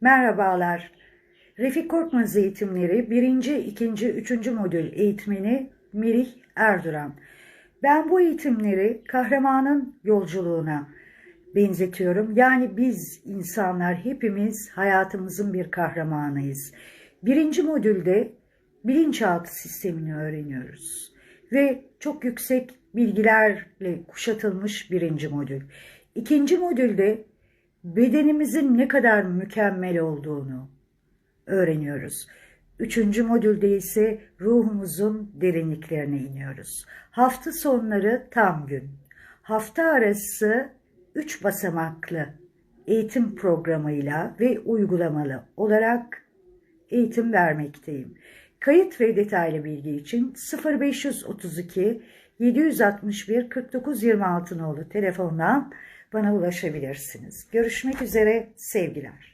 Merhabalar. Refik Korkmaz eğitimleri 1. 2. 3. modül eğitmeni Merih Erduran. Ben bu eğitimleri kahramanın yolculuğuna benzetiyorum. Yani biz insanlar hepimiz hayatımızın bir kahramanıyız. Birinci modülde bilinçaltı sistemini öğreniyoruz. Ve çok yüksek bilgilerle kuşatılmış birinci modül. İkinci modülde bedenimizin ne kadar mükemmel olduğunu öğreniyoruz. Üçüncü modülde ise ruhumuzun derinliklerine iniyoruz. Hafta sonları tam gün. Hafta arası üç basamaklı eğitim programıyla ve uygulamalı olarak eğitim vermekteyim. Kayıt ve detaylı bilgi için 0532 761 49 26 nolu telefondan bana ulaşabilirsiniz. Görüşmek üzere sevgiler.